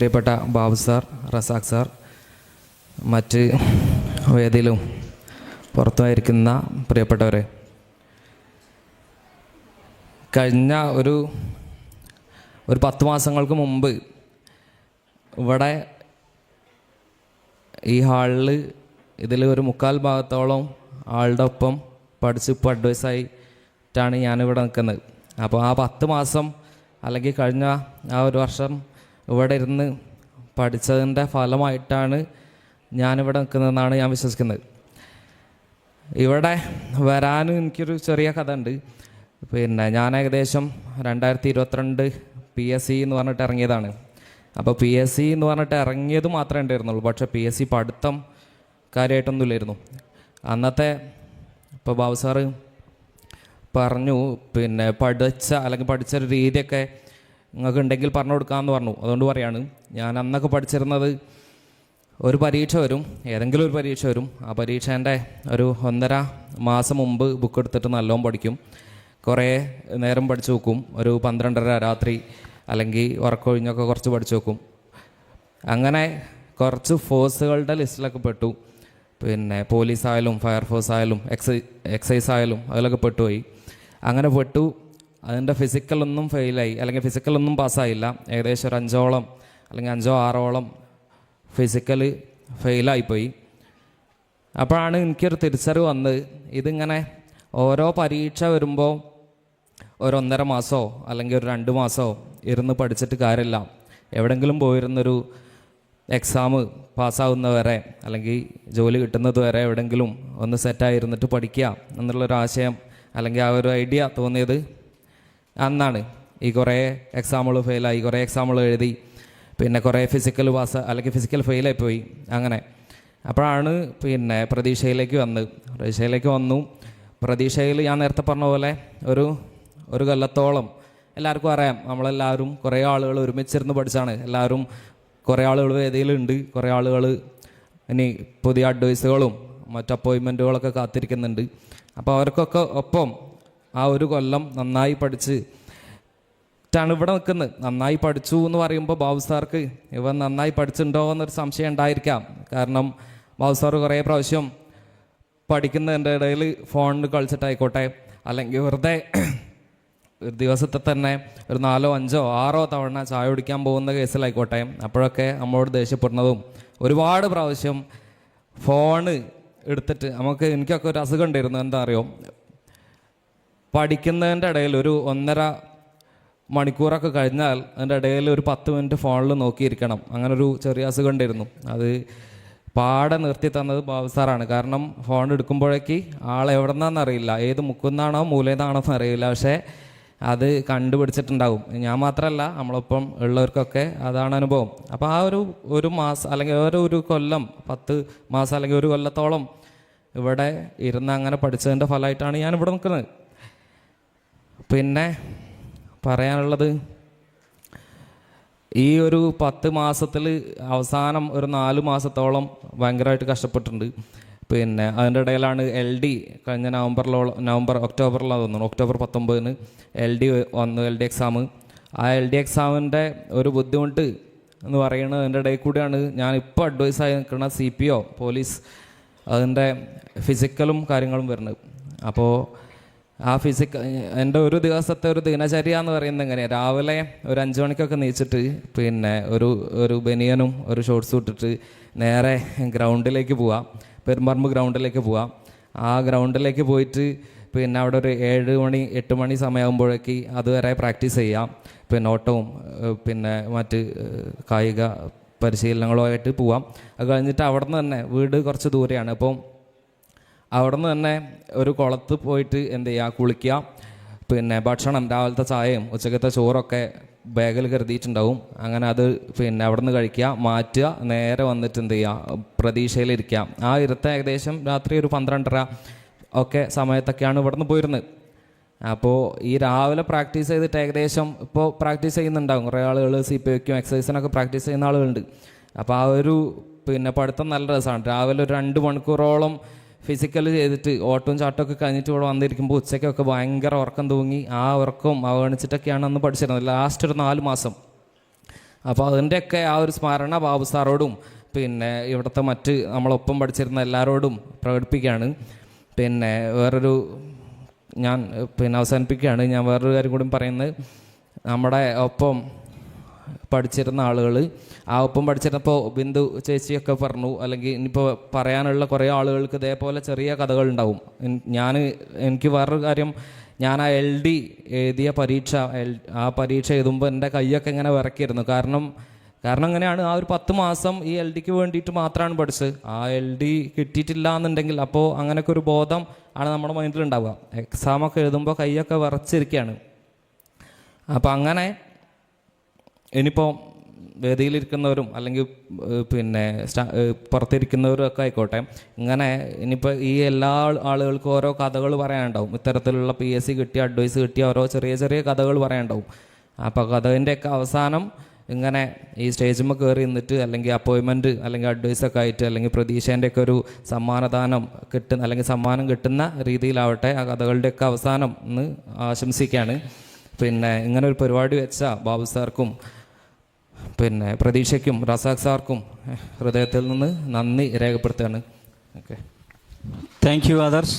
പ്രിയപ്പെട്ട Babu sir Razak sir മറ്റ് വേദിയിലും പുറത്തുമായിരിക്കുന്ന പ്രിയപ്പെട്ടവരെ കഴിഞ്ഞ ഒരു ഒരു പത്ത് മാസങ്ങൾക്ക് മുമ്പ് ഇവിടെ ഈ ഹാളിൽ ഇതിൽ ഒരു മുക്കാൽ ഭാഗത്തോളം ആളുടെ ഒപ്പം പഠിച്ച് ഇപ്പോൾ അഡ്വൈസായിട്ടാണ് ഞാനിവിടെ നിൽക്കുന്നത്. അപ്പോൾ ആ പത്ത് മാസം അല്ലെങ്കിൽ കഴിഞ്ഞ ആ ഒരു വർഷം ഇവിടെ ഇരുന്ന് പഠിച്ചതിന്റെ ഫലമായിട്ടാണ് ഞാനിവിടെ നിൽക്കുന്നതെന്നാണ് ഞാൻ വിശ്വസിക്കുന്നത്. ഇവിടെ വരാനും എനിക്കൊരു ചെറിയ കഥ ഉണ്ട് പിന്നെ ഞാൻ ഏകദേശം രണ്ടായിരത്തി ഇരുപത്തിരണ്ട് പി എസ് സി എന്ന് പറഞ്ഞിട്ട് ഇറങ്ങിയതാണ്. അപ്പോൾ പി എസ് സി എന്ന് പറഞ്ഞിട്ട് ഇറങ്ങിയത് മാത്രമേ ഉണ്ടായിരുന്നുള്ളൂ. പക്ഷേ പി എസ് സി പഠിത്തം കാര്യമായിട്ടൊന്നുമില്ലായിരുന്നു. അന്നത്തെ ഇപ്പോൾ ബാബു സാറ് പറഞ്ഞു പിന്നെ പഠിച്ച അല്ലെങ്കിൽ പഠിച്ച ഒരു രീതിയൊക്കെ നിങ്ങൾക്ക് ഉണ്ടെങ്കിൽ പറഞ്ഞു കൊടുക്കാമെന്ന് പറഞ്ഞു. അതുകൊണ്ട് പറയാണ് ഞാൻ അന്നൊക്കെ പഠിച്ചിരുന്നത് ഒരു പരീക്ഷ വരും ഏതെങ്കിലും ഒരു പരീക്ഷ വരും. ആ പരീക്ഷേന്റെ ഒരു ഒന്നര മാസം മുമ്പ് ബുക്ക് എടുത്തിട്ട് നല്ലോണം പഠിക്കും. കുറേ നേരം പഠിച്ചു വെക്കും. ഒരു പന്ത്രണ്ടര രാത്രി അല്ലെങ്കിൽ ഉറക്കൊഴിഞ്ഞൊക്കെ കുറച്ച് പഠിച്ചു വെക്കും. അങ്ങനെ കുറച്ച് ഫോഴ്സുകളുടെ ലിസ്റ്റിലൊക്കെ പെട്ടു. പിന്നെ പോലീസ് ആയാലും ഫയർഫോഴ്സ് ആയാലും എക്സൈ എക്സൈസ് ആയാലും അതിലൊക്കെ പെട്ടുപോയി. അങ്ങനെ പെട്ടു. അതിന്റെ ഫിസിക്കലൊന്നും ഫെയിലായി അല്ലെങ്കിൽ ഫിസിക്കലൊന്നും പാസ്സായില്ല. ഏകദേശം ഒരു അഞ്ചോളം അല്ലെങ്കിൽ അഞ്ചോ ആറോളം ഫിസിക്കൽ ഫെയിലായിപ്പോയി. അപ്പോഴാണ് എനിക്കൊരു തിരിച്ചറിവ് വന്നത്. ഇതിങ്ങനെ ഓരോ പരീക്ഷ വരുമ്പോൾ ഒരു ഒന്നര മാസമോ അല്ലെങ്കിൽ ഒരു രണ്ട് മാസമോ ഇരുന്ന് പഠിച്ചിട്ട് കാര്യമില്ല. എവിടെങ്കിലും പോയിരുന്നൊരു എക്സാം പാസ്സാവുന്നവരെ അല്ലെങ്കിൽ ജോലി കിട്ടുന്നത് വരെ എവിടെങ്കിലും ഒന്ന് സെറ്റായിരുന്നിട്ട് പഠിക്കുക എന്നുള്ളൊരു ആശയം അല്ലെങ്കിൽ ആ ഒരു ഐഡിയ തോന്നിയത് അന്നാണ് ഈ കുറേ എക്സാമുകൾ ഫെയിലായി കുറേ എക്സാമുകൾ എഴുതി പിന്നെ കുറേ ഫിസിക്കൽ പാസ് അല്ലെങ്കിൽ ഫിസിക്കൽ ഫെയിലായി പോയി അങ്ങനെ. അപ്പോഴാണ് പിന്നെ പ്രതീക്ഷയിലേക്ക് വന്ന് പ്രതീക്ഷയിലേക്ക് വന്നു. പ്രതീക്ഷയിൽ ഞാൻ നേരത്തെ പറഞ്ഞ പോലെ ഒരു ഒരു കൊല്ലത്തോളം എല്ലാവർക്കും അറിയാം. നമ്മളെല്ലാവരും കുറേ ആളുകൾ ഒരുമിച്ചിരുന്ന് പഠിച്ചാണ്. എല്ലാവരും കുറേ ആളുകൾ വേദിയിലുണ്ട്. കുറേ ആളുകൾ ഇനി പുതിയ അഡ്വൈസുകളും മറ്റ് അപ്പോയിൻമെന്റുകളൊക്കെ കാത്തിരിക്കുന്നുണ്ട്. അപ്പോൾ അവർക്കൊക്കെ ഒപ്പം ആ ഒരു കൊല്ലം നന്നായി പഠിച്ച് ാണ് ഇവിടെ നിൽക്കുന്നത്. നന്നായി പഠിച്ചു എന്ന് പറയുമ്പോൾ ബാബു സാർക്ക് ഇവൻ നന്നായി പഠിച്ചിട്ടുണ്ടോ എന്നൊരു സംശയം ഉണ്ടായിരിക്കാം. കാരണം ബാബു സാർ കുറേ പ്രാവശ്യം പഠിക്കുന്നതിന്റെ ഇടയിൽ ഫോണിൽ കളിച്ചിട്ടായിക്കോട്ടെ. അല്ലെങ്കിൽ വെറുതെ ഒരു ദിവസത്തെ തന്നെ ഒരു നാലോ അഞ്ചോ ആറോ തവണ ചായ കുടിക്കാൻ പോകുന്ന കേസിലായിക്കോട്ടെ. അപ്പോഴൊക്കെ നമ്മളോട് ദേഷ്യപ്പെടുന്നതും ഒരുപാട് പ്രാവശ്യം ഫോണ് എടുത്തിട്ട് നമുക്ക് എനിക്കൊക്കെ ഒരു അസുഖം ഉണ്ടായിരുന്നു. എന്താ അറിയോ? പഠിക്കുന്നതിന്റെ ഇടയിൽ ഒരു ഒന്നര മണിക്കൂറൊക്കെ കഴിഞ്ഞാൽ അതിന്റെ ഇടയിൽ ഒരു പത്ത് മിനിറ്റ് ഫോണിൽ നോക്കിയിരിക്കണം. അങ്ങനെ ഒരു ചെറിയ അസുഖം ഉണ്ടായിരുന്നു. അത് പാടെ നിർത്തി തന്നത് ബാബു സാറാണ്. കാരണം ഫോൺ എടുക്കുമ്പോഴേക്ക് ആൾ എവിടെ നിന്നാണെന്നറിയില്ല ഏത് മുക്കുന്നാണോ മൂലേന്നാണോ എന്ന് അറിയില്ല. പക്ഷേ അത് കണ്ടുപിടിച്ചിട്ടുണ്ടാകും ഞാൻ മാത്രമല്ല നമ്മളൊപ്പം ഉള്ളവർക്കൊക്കെ അതാണ് അനുഭവം. അപ്പോൾ ആ ഒരു ഒരു മാസം അല്ലെങ്കിൽ ഒരു ഒരു കൊല്ലം പത്ത് മാസം അല്ലെങ്കിൽ ഒരു കൊല്ലത്തോളം ഇവിടെ ഇരുന്ന് അങ്ങനെ പഠിച്ചതിന്റെ ഫലമായിട്ടാണ് ഞാൻ ഇവിടെ നിൽക്കുന്നത്. പിന്നെ പറയാനുള്ളത് ഈ ഒരു പത്ത് മാസത്തിൽ അവസാനം ഒരു നാല് മാസത്തോളം ഭയങ്കരമായിട്ട് കഷ്ടപ്പെട്ടിട്ടുണ്ട്. പിന്നെ അതിന്റെ ഇടയിലാണ് എൽ ഡി കഴിഞ്ഞ നവംബറിലോളം നവംബർ ഒക്ടോബറിലാണ് തോന്നുന്നു. ഒക്ടോബർ പത്തൊമ്പതിന് എൽ ഡി വന്നു എൽ ഡി എക്സാം ആ എൽ ഡി എക്സാമിന്റെ ഒരു ബുദ്ധിമുട്ട് എന്ന് പറയുന്നത് അതിന്റെ ഇടയിൽ കൂടിയാണ് ഞാൻ ഇപ്പോൾ അഡ്വൈസ് ആയി നിൽക്കുന്ന സി പി ഒ പോലീസ് അതിന്റെ ഫിസിക്കലും കാര്യങ്ങളും വരുന്നത്. അപ്പോൾ ആ ഫിസിക്ക എന്റെ ഒരു ദിവസത്തെ ഒരു ദിനചര്യ എന്ന് പറയുന്നത് എങ്ങനെയാണ് രാവിലെ ഒരു അഞ്ച് മണിക്കൊക്കെ നീച്ചിട്ട് പിന്നെ ഒരു ഒരു ബനിയനും ഒരു ഷോർട്ട്സും ഇട്ടിട്ട് നേരെ ഗ്രൗണ്ടിലേക്ക് പോവാം. പെരുമ്പറമ്പ് ഗ്രൗണ്ടിലേക്ക് പോവാം. ആ ഗ്രൗണ്ടിലേക്ക് പോയിട്ട് പിന്നെ അവിടെ ഒരു ഏഴ് മണി എട്ട് മണി സമയമാകുമ്പോഴേക്ക് അതുവരെ പ്രാക്ടീസ് ചെയ്യാം. പിന്നെ ഓട്ടവും പിന്നെ മറ്റ് കായിക പരിശീലനങ്ങളുമായിട്ട് പോവാം. അത് കഴിഞ്ഞിട്ട് അവിടെ നിന്ന് തന്നെ വീട് കുറച്ച് ദൂരെയാണ്. അപ്പം അവിടെ നിന്ന് തന്നെ ഒരു കുളത്ത് പോയിട്ട് എന്ത് ചെയ്യുക കുളിക്കുക. പിന്നെ ഭക്ഷണം രാവിലത്തെ ചായയും ഉച്ചക്കത്തെ ചോറൊക്കെ ബാഗിൽ കരുതിയിട്ടുണ്ടാവും. അങ്ങനെ അത് പിന്നെ അവിടെ നിന്ന് കഴിക്കുക മാറ്റുക നേരെ വന്നിട്ട് എന്ത് ചെയ്യുക പ്രതീക്ഷയിലിരിക്കുക. ആ ഇരുത്ത ഏകദേശം രാത്രി ഒരു പന്ത്രണ്ടര ഒക്കെ സമയത്തൊക്കെയാണ് ഇവിടെ നിന്ന് പോയിരുന്നത്. അപ്പോൾ ഈ രാവിലെ പ്രാക്ടീസ് ചെയ്തിട്ട് ഏകദേശം ഇപ്പോൾ പ്രാക്ടീസ് ചെയ്യുന്നുണ്ടാവും. കുറേ ആളുകൾ സി പി വയ്ക്കും എക്സസൈസിനൊക്കെ പ്രാക്ടീസ് ചെയ്യുന്ന ആളുകളുണ്ട്. അപ്പോൾ ആ ഒരു പിന്നെ പഠിത്തം നല്ല രസമാണ്. രാവിലെ ഒരു രണ്ട് മണിക്കൂറോളം ഫിസിക്കൽ ചെയ്തിട്ട് ഓട്ടവും ചാട്ടമൊക്കെ കഴിഞ്ഞിട്ട് ഇവിടെ വന്നിരിക്കുമ്പോൾ ഉച്ചയ്ക്കൊക്കെ ഭയങ്കര ഉറക്കം തൂങ്ങി ആ ഉറക്കം അവഗണിച്ചിട്ടൊക്കെയാണ് അന്ന് പഠിച്ചിരുന്നത്. ലാസ്റ്റ് ഒരു നാല് മാസം. അപ്പോൾ അതിന്റെയൊക്കെ ആ ഒരു സ്മരണ ബാബു സാറോടും പിന്നെ ഇവിടുത്തെ മറ്റ് നമ്മളൊപ്പം പഠിച്ചിരുന്ന എല്ലാവരോടും പ്രകടിപ്പിക്കുകയാണ്. പിന്നെ വേറൊരു ഞാൻ പിന്നെ അവസാനിപ്പിക്കുകയാണ്. ഞാൻ വേറൊരു കാര്യം കൂടി പറയുന്നത്. നമ്മുടെ ഒപ്പം പഠിച്ചിരുന്ന ആളുകൾ. ആ ഒപ്പം പഠിച്ചിരുന്നപ്പോൾ ബിന്ദു ചേച്ചിയൊക്കെ പറഞ്ഞു അല്ലെങ്കിൽ ഇനിയിപ്പോൾ പറയാനുള്ള കുറേ ആളുകൾക്ക് ഇതേപോലെ ചെറിയ കഥകൾ ഉണ്ടാവും. ഞാൻ എനിക്ക് വേറൊരു കാര്യം ഞാൻ ആ എൽ ഡി എഴുതിയ പരീക്ഷ എൽ ആ പരീക്ഷ എഴുതുമ്പോൾ എന്റെ കൈയൊക്കെ ഇങ്ങനെ വിറക്കിയിരുന്നു. കാരണം കാരണം അങ്ങനെയാണ് ആ ഒരു പത്ത് മാസം ഈ എൽ ഡിക്ക് വേണ്ടിയിട്ട് മാത്രമാണ് പഠിച്ചത്. ആ എൽ ഡി കിട്ടിയിട്ടില്ല എന്നുണ്ടെങ്കിൽ അപ്പോൾ അങ്ങനെയൊക്കെ ഒരു ബോധം ആണ് നമ്മുടെ മൈൻഡിൽ ഉണ്ടാവുക എക്സാമൊക്കെ എഴുതുമ്പോൾ കൈയൊക്കെ വിറച്ചിരിക്കുകയാണ്. അപ്പോൾ അങ്ങനെ ഇനിയിപ്പോൾ വേദിയിലിരിക്കുന്നവരും അല്ലെങ്കിൽ പിന്നെ പുറത്തിരിക്കുന്നവരും ഒക്കെ ആയിക്കോട്ടെ ഇങ്ങനെ ഇനിയിപ്പോൾ ഈ എല്ലാ ആളുകൾക്കും ഓരോ കഥകൾ പറയാനുണ്ടാവും. ഇത്തരത്തിലുള്ള പി എസ് സി കിട്ടിയ അഡ്വൈസ് കിട്ടിയ ഓരോ ചെറിയ ചെറിയ കഥകൾ പറയാനുണ്ടാവും. അപ്പോൾ കഥേന്റെയൊക്കെ അവസാനം ഇങ്ങനെ ഈ സ്റ്റേജിൽ കയറി നിന്നിട്ട് അല്ലെങ്കിൽ അപ്പോയിൻമെന്റ് അല്ലെങ്കിൽ അഡ്വൈസൊക്കെ ആയിട്ട് അല്ലെങ്കിൽ പ്രതീക്ഷേന്റെ ഒക്കെ ഒരു സമ്മാനദാനം കിട്ടുന്ന അല്ലെങ്കിൽ സമ്മാനം കിട്ടുന്ന രീതിയിലാവട്ടെ ആ കഥകളുടെയൊക്കെ അവസാനം എന്ന് ആശംസിക്കുകയാണ്. പിന്നെ ഇങ്ങനെ ഒരു പരിപാടി വെച്ച ബാബു സാർക്കും പിന്നെ പ്രതീക്ഷയ്ക്കും റസാഖ് സാർക്കും ഹൃദയത്തിൽ നിന്ന് നന്ദി രേഖപ്പെടുത്തുകയാണ്. ഓക്കെ. Thank you Adarsh